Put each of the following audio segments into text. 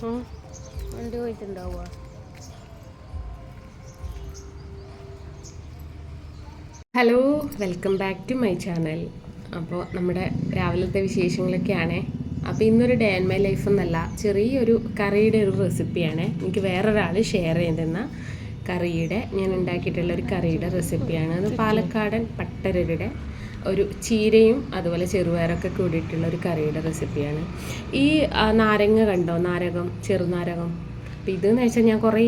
വണ്ടി പോയിട്ടുണ്ടാവുക. Hello welcome back to my channel അപ്പോൾ നമ്മുടെ രാവിലത്തെ വിശേഷങ്ങളൊക്കെയാണ്. അപ്പോൾ ഇന്നൊരു ഡേ ആൻഡ് മൈ ലൈഫ് എന്നല്ല ചെറിയൊരു കറിയുടെ ഒരു റെസിപ്പിയാണ് എനിക്ക് വേറൊരാൾ ഷെയർ ചെയ്തിരുന്ന കറിയുടെ ഞാൻ ഉണ്ടാക്കിയിട്ടുള്ള ഒരു കറിയുടെ റെസിപ്പിയാണ് അത് പാലക്കാടൻ പട്ടരരുടെ ഒരു ചീരയും അതുപോലെ ചെറുപയറൊക്കെ കൂടിയിട്ടുള്ള ഒരു കറിയുടെ റെസിപ്പിയാണ്. ഈ നാരങ്ങ കണ്ടോ? നാരകം ചെറുനാരകം. അപ്പം ഇതെന്ന് വെച്ചാൽ ഞാൻ കുറേ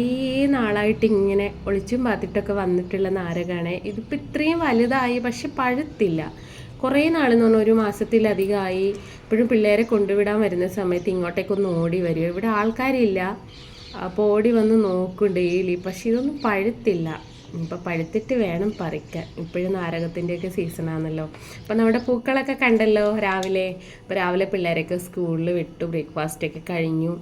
നാളായിട്ട് ഇങ്ങനെ ഒളിച്ചും പാത്തിട്ടൊക്കെ വന്നിട്ടുള്ള നാരകമാണ് ഇതിപ്പോൾ ഇത്രയും വലുതായി പക്ഷെ പഴുത്തില്ല. കുറേ നാളെന്ന് പറഞ്ഞാൽ ഒരു മാസത്തിലധികമായി ഇപ്പോഴും പിള്ളേരെ കൊണ്ടുവിടാൻ വരുന്ന സമയത്ത് ഇങ്ങോട്ടേക്കൊന്ന് ഓടി വരും ഇവിടെ ആൾക്കാരില്ല. അപ്പോൾ ഓടി വന്ന് നോക്കും ഡെയിലി. പക്ഷെ ഇതൊന്നും പഴുത്തില്ല. ഇപ്പം പഴുത്തിട്ട് വേണം പറിക്കാൻ. ഇപ്പോഴും നാരകത്തിന്റെയൊക്കെ സീസണാണല്ലോ അപ്പോൾ നമ്മുടെ പൂക്കളൊക്കെ കണ്ടല്ലോ രാവിലെ. ഇപ്പോൾ രാവിലെ പിള്ളേരൊക്കെ സ്കൂളിൽ വിട്ടു ബ്രേക്ക്ഫാസ്റ്റൊക്കെ കഴിഞ്ഞു.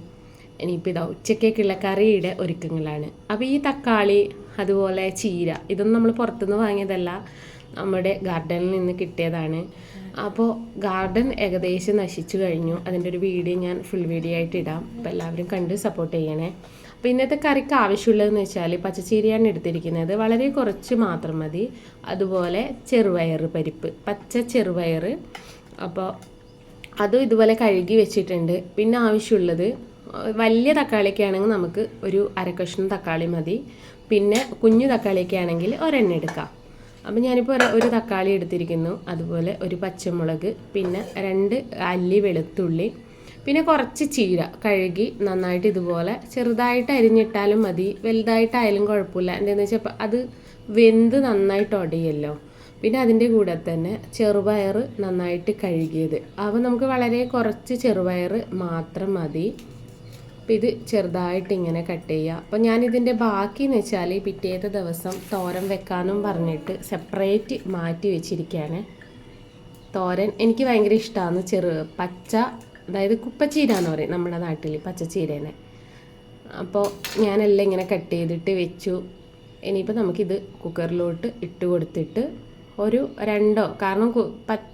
ഇനിയിപ്പോൾ ഇതാ ഉച്ചക്കേക്കുള്ള കറിയുടെ ഒരുക്കങ്ങളാണ്. അപ്പോൾ ഈ തക്കാളി അതുപോലെ ചീര ഇതൊന്നും നമ്മൾ പുറത്തുനിന്ന് വാങ്ങിയതല്ല. നമ്മുടെ ഗാർഡനിൽ നിന്ന് കിട്ടിയതാണ്. അപ്പോൾ ഗാർഡൻ ഏകദേശം നശിച്ചു കഴിഞ്ഞു. അതിന്റെ ഒരു വീഡിയോ ഞാൻ ഫുൾ വീഡിയോ ആയിട്ട് ഇടാം. അപ്പോൾ എല്ലാവരും കണ്ട് സപ്പോർട്ട് ചെയ്യണേ. അപ്പോൾ ഇന്നത്തെ കറിക്ക് ആവശ്യമുള്ളതെന്ന് വെച്ചാൽ പച്ചച്ചീരയാണ് എടുത്തിരിക്കുന്നത്. വളരെ കുറച്ച് മാത്രം മതി. അതുപോലെ ചെറുപയർ പരിപ്പ് പച്ച ചെറുപയർ. അപ്പോൾ അതും ഇതുപോലെ കഴുകി വെച്ചിട്ടുണ്ട്. പിന്നെ ആവശ്യമുള്ളത് വലിയ തക്കാളിയൊക്കെ ആണെങ്കിൽ നമുക്ക് ഒരു അരക്കഷ്ണം തക്കാളി മതി. പിന്നെ കുഞ്ഞു തക്കാളിയൊക്കെ ആണെങ്കിൽ ഒരെണ്ണം എടുക്കാം. അപ്പം ഞാനിപ്പോൾ ഒരു തക്കാളി എടുത്തിരിക്കുന്നു. അതുപോലെ ഒരു പച്ചമുളക് പിന്നെ രണ്ട് അല്ലി വെളുത്തുള്ളി പിന്നെ കുറച്ച് ചീര കഴുകി നന്നായിട്ട് ഇതുപോലെ ചെറുതായിട്ട് അരിഞ്ഞിട്ടാലും മതി. വലുതായിട്ടായാലും കുഴപ്പമില്ല. എന്താണെന്ന് വെച്ചാൽ അത് വെന്ത് നന്നായിട്ട് ഉടയല്ലോ പിന്നെ അതിന്റെ കൂടെ തന്നെ ചെറുപയർ നന്നായിട്ട് കഴുകിയത്. അപ്പോൾ നമുക്ക് വളരെ കുറച്ച് ചെറുപയർ മാത്രം മതി. അപ്പം ഇത് ചെറുതായിട്ട് ഇങ്ങനെ കട്ട് ചെയ്യുക. അപ്പോൾ ഞാനിതിന്റെ ബാക്കി എന്ന് വെച്ചാൽ പിറ്റേത്തെ ദിവസം തോരൻ വെക്കാനും പറഞ്ഞിട്ട് സെപ്പറേറ്റ് മാറ്റി വെച്ചിരിക്കുകയാണ്. തോരൻ എനിക്ക് ഭയങ്കര ഇഷ്ടമാണ് ചെറു പച്ച അതായത് കുപ്പച്ചീര എന്ന് പറയും നമ്മുടെ നാട്ടിൽ പച്ചച്ചീരേനെ. അപ്പോൾ ഞാനെല്ലാം ഇങ്ങനെ കട്ട് ചെയ്തിട്ട് വെച്ചു. ഇനിയിപ്പോൾ നമുക്കിത് കുക്കറിലോട്ട് ഇട്ട് കൊടുത്തിട്ട് ഒരു രണ്ടോ കാരണം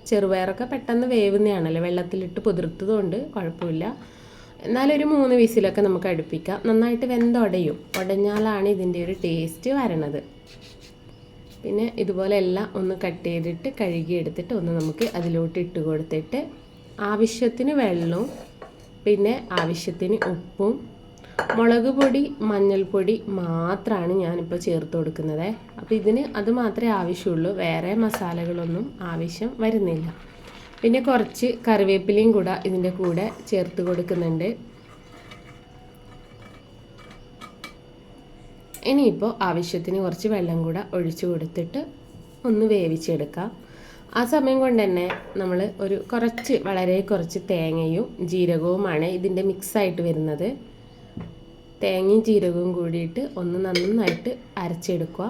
ചെറുപയറൊക്കെ പെട്ടെന്ന് വേവുന്നതാണല്ലോ. വെള്ളത്തിലിട്ട് പുതിർത്തതുകൊണ്ട് കുഴപ്പമില്ല. എന്നാലും ഒരു മൂന്ന് വിസിലൊക്കെ നമുക്ക് അടുപ്പിക്കാം. നന്നായിട്ട് വെന്തുടയും. ഉടഞ്ഞാലാണ് ഇതിന്റെ ഒരു ടേസ്റ്റ് വരണത്. പിന്നെ ഇതുപോലെ എല്ലാം ഒന്ന് കട്ട് ചെയ്തിട്ട് കഴുകി എടുത്തിട്ട് ഒന്ന് നമുക്ക് അതിലോട്ട് ഇട്ട് കൊടുത്തിട്ട് ആവശ്യത്തിന് വെള്ളവും പിന്നെ ആവശ്യത്തിന് ഉപ്പും മുളക് പൊടി മഞ്ഞൾപ്പൊടി മാത്രമാണ് ഞാനിപ്പോൾ ചേർത്ത് കൊടുക്കുന്നത്. അപ്പോൾ ഇതിന് അത് മാത്രമേ ആവശ്യമുള്ളൂ. വേറെ മസാലകളൊന്നും ആവശ്യം വരുന്നില്ല. പിന്നെ കുറച്ച് കറിവേപ്പിലയും കൂടെ ഇതിന്റെ കൂടെ ചേർത്ത് കൊടുക്കുന്നുണ്ട്. ഇനിയിപ്പോൾ ആവശ്യത്തിന് കുറച്ച് വെള്ളം കൂടെ ഒഴിച്ചു കൊടുത്തിട്ട് ഒന്ന് വേവിച്ചെടുക്കാം. ആ സമയം കൊണ്ട് തന്നെ നമ്മൾ ഒരു കുറച്ച് വളരെ കുറച്ച് തേങ്ങയും ജീരകവുമാണ് ഇതിന്റെ മിക്സായിട്ട് വരുന്നത്. തേങ്ങയും ജീരകവും കൂടിയിട്ട് ഒന്ന് നന്നായിട്ട് അരച്ചെടുക്കുക.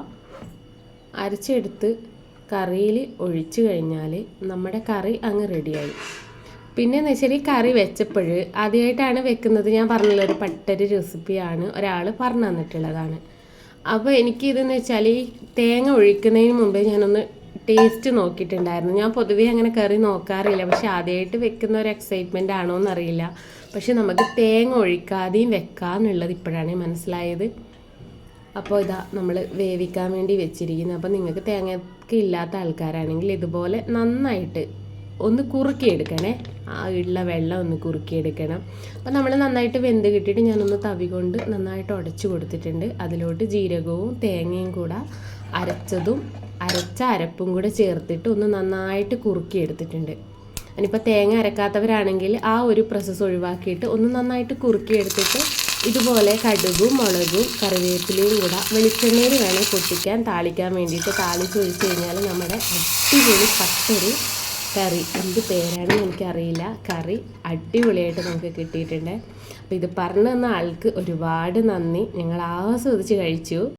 അരച്ചെടുത്ത് കറിയിൽ ഒഴിച്ചു കഴിഞ്ഞാൽ നമ്മുടെ കറി അങ്ങ് റെഡിയായി പിന്നെ എന്ന് വെച്ചാൽ ഈ കറി വെച്ചപ്പോൾ ആദ്യമായിട്ടാണ് വെക്കുന്നത്. ഞാൻ പറഞ്ഞല്ലോ ഒരു പട്ടൊരു റെസിപ്പിയാണ് ഒരാൾ പറഞ്ഞു തന്നിട്ടുള്ളതാണ്. അപ്പോൾ എനിക്കിതെന്ന് വെച്ചാൽ ഈ തേങ്ങ ഒഴിക്കുന്നതിന് മുമ്പേ ഞാനൊന്ന് ടേസ്റ്റ് നോക്കിയിട്ടുണ്ടായിരുന്നു. ഞാൻ പൊതുവേ അങ്ങനെ കറി നോക്കാറില്ല. പക്ഷെ ആദ്യമായിട്ട് വെക്കുന്ന ഒരു എക്സൈറ്റ്മെന്റ് ആണോ എന്നറിയില്ല പക്ഷെ നമുക്ക് തേങ്ങ ഒഴിക്കാതെയും വെക്കാമെന്നുള്ളത് ഇപ്പോഴാണ് മനസ്സിലായത്. അപ്പോൾ ഇതാ നമ്മൾ വേവിക്കാൻ വേണ്ടി വെച്ചിരിക്കുന്നത് അപ്പോൾ നിങ്ങൾക്ക് തേങ്ങയ്ക്ക് ഇല്ലാത്ത ആൾക്കാരാണെങ്കിൽ ഇതുപോലെ നന്നായിട്ട് ഒന്ന് കുറുക്കിയെടുക്കണേ. ആ ഉള്ള വെള്ളം ഒന്ന് കുറുക്കിയെടുക്കണം. അപ്പോൾ നമ്മൾ നന്നായിട്ട് വെന്ത് കിട്ടിയിട്ട് ഞാനൊന്ന് തവി കൊണ്ട് നന്നായിട്ട് ഉടച്ചു കൊടുത്തിട്ടുണ്ട്. അതിലോട്ട് ജീരകവും തേങ്ങയും കൂടെ അരച്ചതും അരച്ച അരപ്പും കൂടെ ചേർത്തിട്ട് ഒന്ന് നന്നായിട്ട് കുറുക്കി എടുത്തിട്ടുണ്ട്. ഇനിയിപ്പോൾ തേങ്ങ അരക്കാത്തവരാണെങ്കിൽ ആ ഒരു പ്രോസസ്സ് ഒഴിവാക്കിയിട്ട് ഒന്ന് നന്നായിട്ട് കുറുക്കി എടുത്തിട്ട് ഇതുപോലെ കടുകും മുളകും കറിവേപ്പിലയും കൂടെ വെളിച്ചെണ്ണയിൽ വേണേൽ പൊട്ടിക്കാൻ താളിക്കാൻ വേണ്ടിയിട്ട് താളിച്ച് ഒഴിച്ച് കഴിഞ്ഞാൽ നമ്മുടെ അടിപൊളി പച്ചരി കറി. എന്ത് പേരാണെന്ന് എനിക്കറിയില്ല. കറി അടിപൊളിയായിട്ട് നമുക്ക് കിട്ടിയിട്ടുണ്ട്. അപ്പോൾ ഇത് പറഞ്ഞു തന്ന ആൾക്ക് ഒരുപാട് നന്ദി. ഞങ്ങൾ ആസ്വദിച്ച് കഴിച്ചു.